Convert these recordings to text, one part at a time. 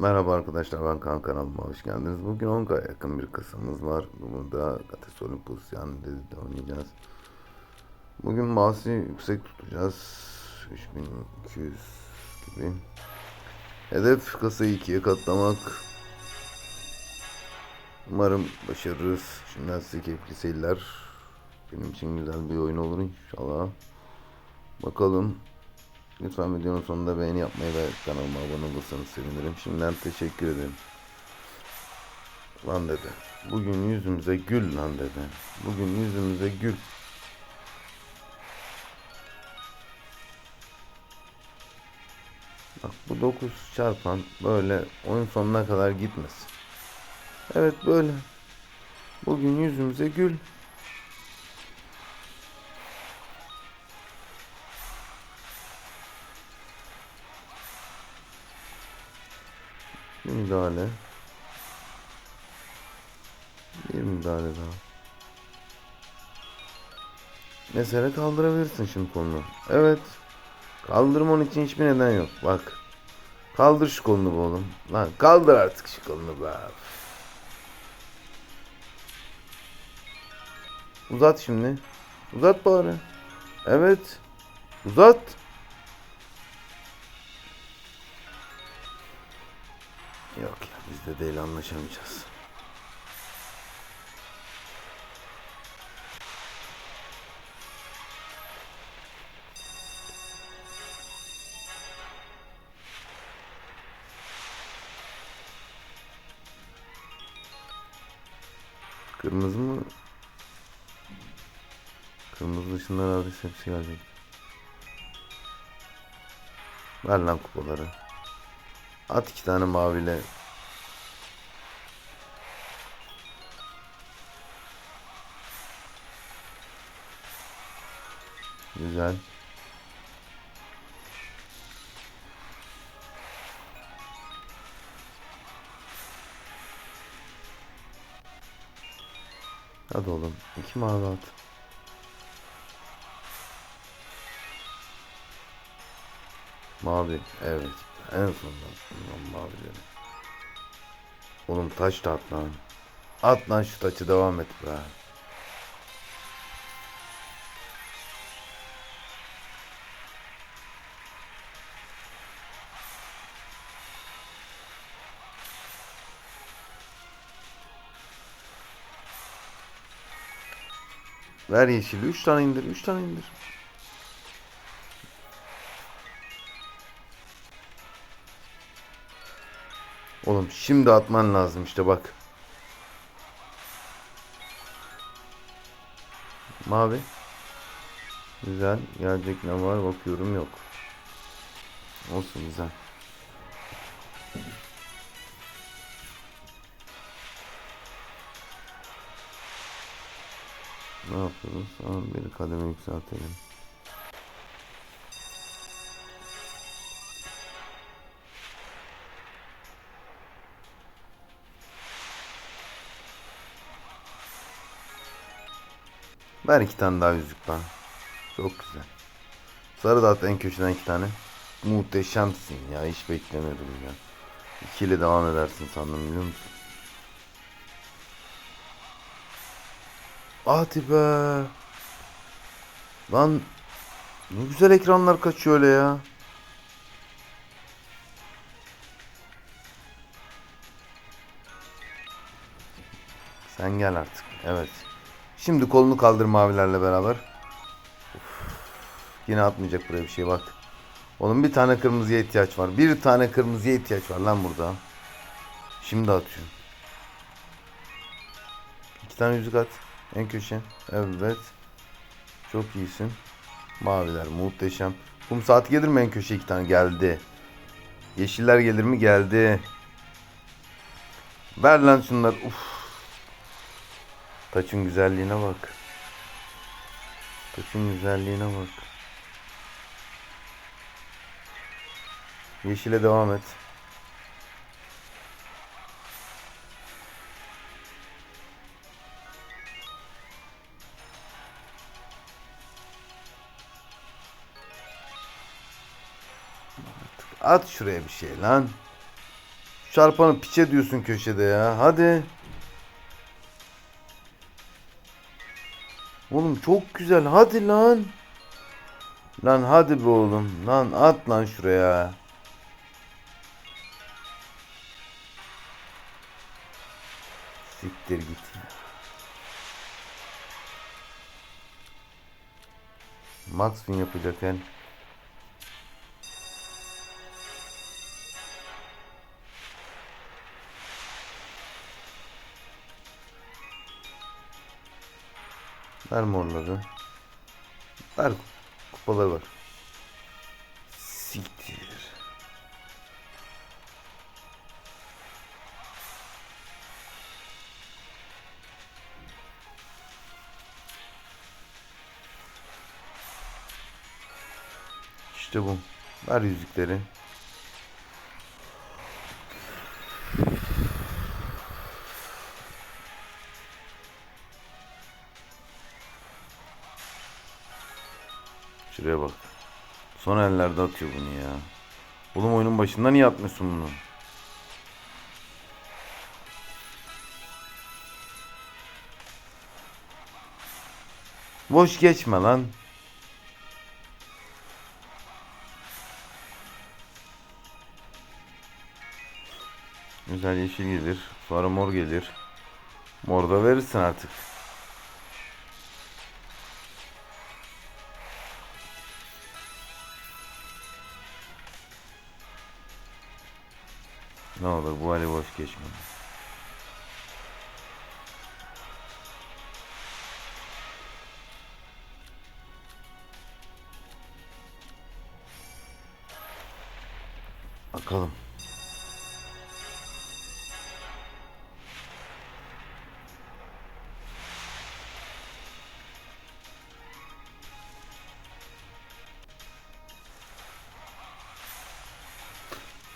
Merhaba arkadaşlar ben Kaan kanalıma hoş geldiniz. Bugün 10K'ya yakın bir kasamız var. Burada Gates Olympus yani de oynayacağız. Bugün mouse'u yüksek tutacağız. 3200 gibi. Hedef kasayı ikiye katlamak. Umarım başarırız. Şimdiden size keyifli seyirler. Benim için güzel bir oyun olur inşallah. Bakalım. Lütfen videonun sonunda beğeni yapmayı ve kanalıma abone olursanız sevinirim. Şimdiden teşekkür ederim. Lan dedi. Bugün yüzümüze gül lan dedi. Bugün yüzümüze gül. Bak bu 9 çarpan böyle oyun sonuna kadar gitmesin. Evet böyle. Bugün yüzümüze gül. Bir müdahale. Bir müdahale daha. Mesele kaldırabilirsin şimdi kolunu. Evet. Kaldırman için hiçbir neden yok. Bak. Kaldır şu kolunu be oğlum. Lan kaldır artık şu kolunu be. Uzat şimdi. Uzat bari. Evet. Uzat. Yok ya biz de değil anlaşamayacağız. Kırmızı mı? Kırmızı dışında herhalde hepsi gelecek. Ver lan kupaları. At iki tane maviyle. Güzel. Hadi oğlum. iki mavi at. Mavi. Evet. En sonunda bundan mavileri. Oğlum taş da at lan. At lan şu taçı devam et be. Ver yeşili. Üç tane indir. Üç tane indir. Oğlum şimdi atman lazım işte bak. Mavi. Güzel. Gelecek ne var bakıyorum yok. Olsun güzel. Ne yapıyoruz? Tamam bir kademe yükseltelim. Ver iki tane daha yüzük bana. Çok güzel. Sarı da at en köşeden iki tane. Muhteşemsin ya. Hiç beklemiyordum ya. İkiyle devam edersin sandım biliyor musun? Hadi be. Lan ne güzel ekranlar kaçıyor öyle ya. Sen gel artık. Evet. Şimdi kolunu kaldır mavilerle beraber. Uf, yine atmayacak buraya bir şey bak. Oğlum bir tane kırmızıya ihtiyaç var. Bir tane kırmızıya ihtiyaç var lan burada. Şimdi atıyor. İki tane yüzük at. En köşe. Evet. Çok iyisin. Maviler muhteşem. Kum saati gelir mi en köşe iki tane? Geldi. Yeşiller gelir mi? Geldi. Ver lan şunlar. Uf. Taçın güzelliğine bak. Taçın güzelliğine bak. Yeşile devam et. At şuraya bir şey lan. Çarpanı piçe diyorsun köşede ya. Hadi. Oğlum çok güzel. Hadi lan. Lan hadi be oğlum. Lan at lan şuraya. Siktir git. Max win yapacak el. Ver morları. Ver kupaları var. Siktir. İşte bu. Ver yüzükleri. Son ellerde atıyor bunu ya. Oğlum oyunun başında niye atmıyorsun bunu? Boş geçme lan. Güzel yeşil gelir. Sonra mor gelir. Mor da verirsin artık. Ne olur bu hali boş geçme. Bakalım.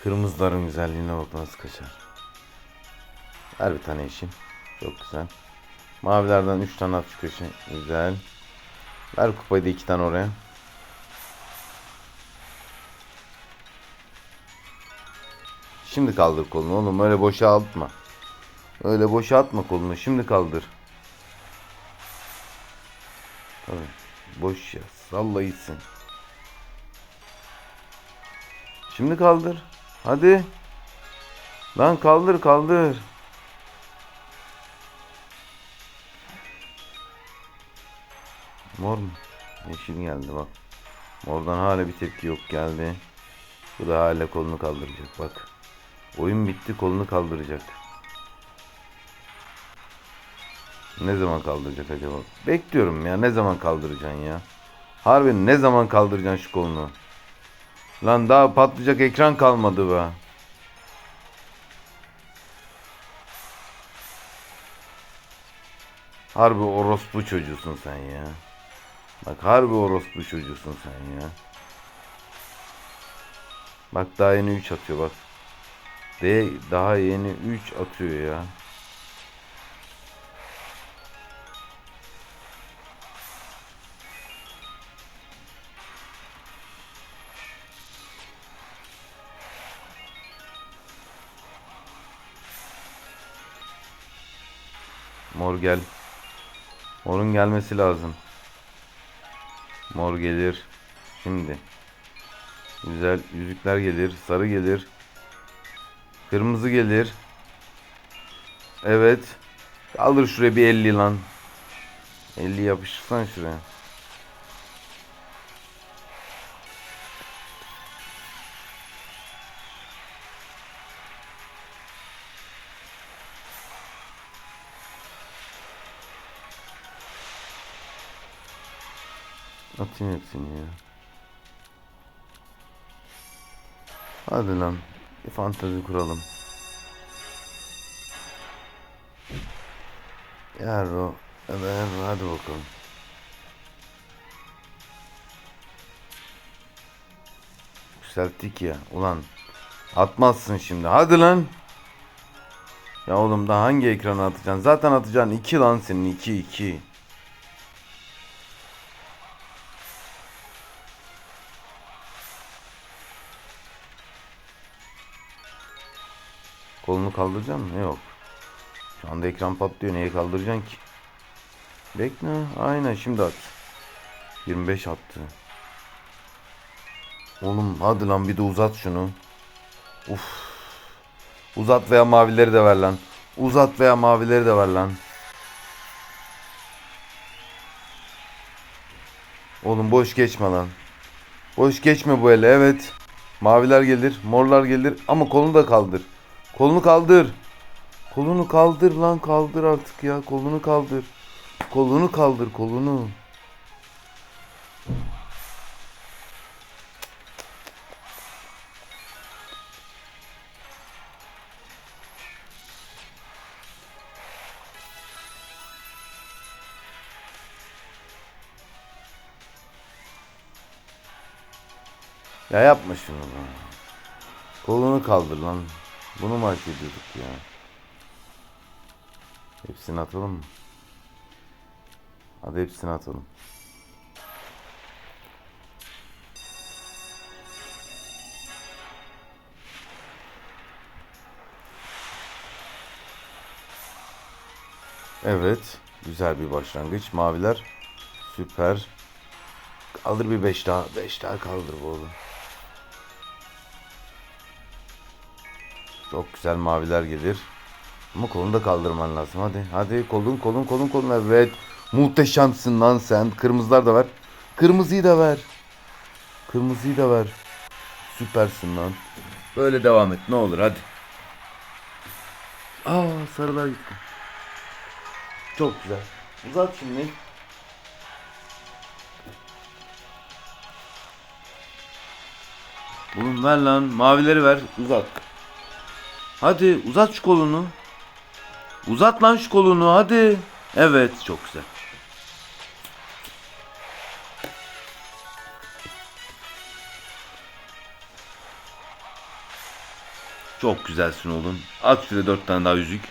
Kırmızıların güzelliğine bak nasıl kaçar. Ver bir tane yeşil. Çok güzel. Mavilerden 3 tane at şu köşe. Güzel. Ver kupayı da 2 tane oraya. Şimdi kaldır kolunu oğlum. Öyle boşa atma. Öyle boşa atma kolunu. Şimdi kaldır. Tabii. Boş ya. Salla gitsin. Şimdi kaldır. Hadi. Lan kaldır kaldır. Mor mu? Yeşil geldi bak. Mordan hala bir tepki yok geldi. Bu da hala kolunu kaldıracak bak. Oyun bitti kolunu kaldıracak. Ne zaman kaldıracak acaba? Bekliyorum ya ne zaman kaldıracaksın ya? Harbi ne zaman kaldıracaksın şu kolunu? Lan daha patlayacak ekran kalmadı be. Harbi orospu çocuğusun sen ya. Bak harbi orospu çocuğusun sen ya. Bak daha yeni 3 atıyor bak. D daha yeni 3 atıyor ya. Mor gel. Morun gelmesi lazım. Mor gelir. Şimdi. Güzel yüzükler gelir. Sarı gelir. Kırmızı gelir. Evet. Kaldır şuraya bir 50 lan. 50 yapıştırsan şuraya. Atayım hepsini ya. Hadi lan. Bir fantezi kuralım. Yarro. Ya da hadi bakalım. Yükselttik ya. Ulan. Atmazsın şimdi. Hadi lan. Ya oğlum daha hangi ekrana atacaksın? Zaten atacaksın 2 lan senin 2 2. Kolunu kaldıracak mısın? Yok. Şu anda ekran patlıyor. Neye kaldıracaksın ki? Bekle. Aynen şimdi at. 25 attı. Oğlum hadi lan bir de uzat şunu. Uf. Uzat veya mavileri de ver lan. Uzat veya mavileri de ver lan. Oğlum boş geçme lan. Boş geçme bu ele evet. Maviler gelir, morlar gelir ama kolunu da kaldır. Kolunu kaldır. Kolunu kaldır lan kaldır artık ya. Kolunu kaldır. Kolunu kaldır kolunu. Ya yapma şunu. Kolunu kaldır lan. Bunu mu hak ediyorduk ya? Hepsini atalım mı? Hadi hepsini atalım. Evet. Güzel bir başlangıç. Maviler. Süper. Kaldır bir 5 daha. 5 daha kaldır bu oğlum. Çok güzel maviler gelir. Ama kolunu da kaldırman lazım. Hadi. Hadi kolun kolun kolun kolun. Evet. Muhteşemsin lan sen. Kırmızılar da ver. Kırmızıyı da ver. Kırmızıyı da ver. Süpersin lan. Böyle devam et. Ne olur hadi. Aa sarılar gitti. Çok güzel. Uzat şimdi. Oğlum ver lan. Mavileri ver. Uzat. Hadi uzat şu kolunu. Uzat lan şu kolunu hadi. Evet çok güzel. Çok güzelsin oğlum. At şuraya dört tane daha yüzük.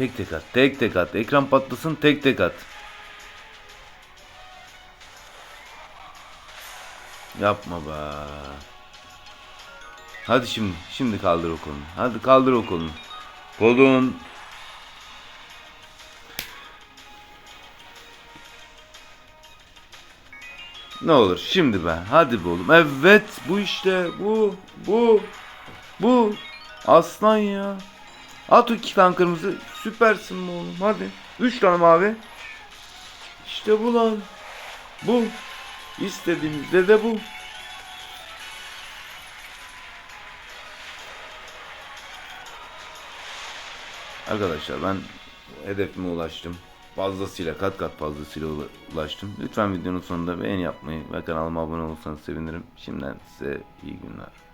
Tek tek at. Tek tek at. Ekran patlasın tek tek at. Yapma be. Hadi şimdi. Şimdi kaldır o kolunu. Hadi kaldır o kolunu. Kolun. Ne olur şimdi be. Hadi be oğlum. Evet bu işte. Bu. Bu. Bu. Aslan ya. At iki tane kırmızı. Süpersin be oğlum. Hadi. Üç tane mavi. İşte bu lan. Bu. İstediğimizde de bu. Arkadaşlar ben hedefime ulaştım. Fazlasıyla kat kat fazlasıyla ula- ulaştım. Lütfen videonun sonunda beğeni yapmayı ve kanalıma abone olursanız sevinirim. Şimdiden size iyi günler.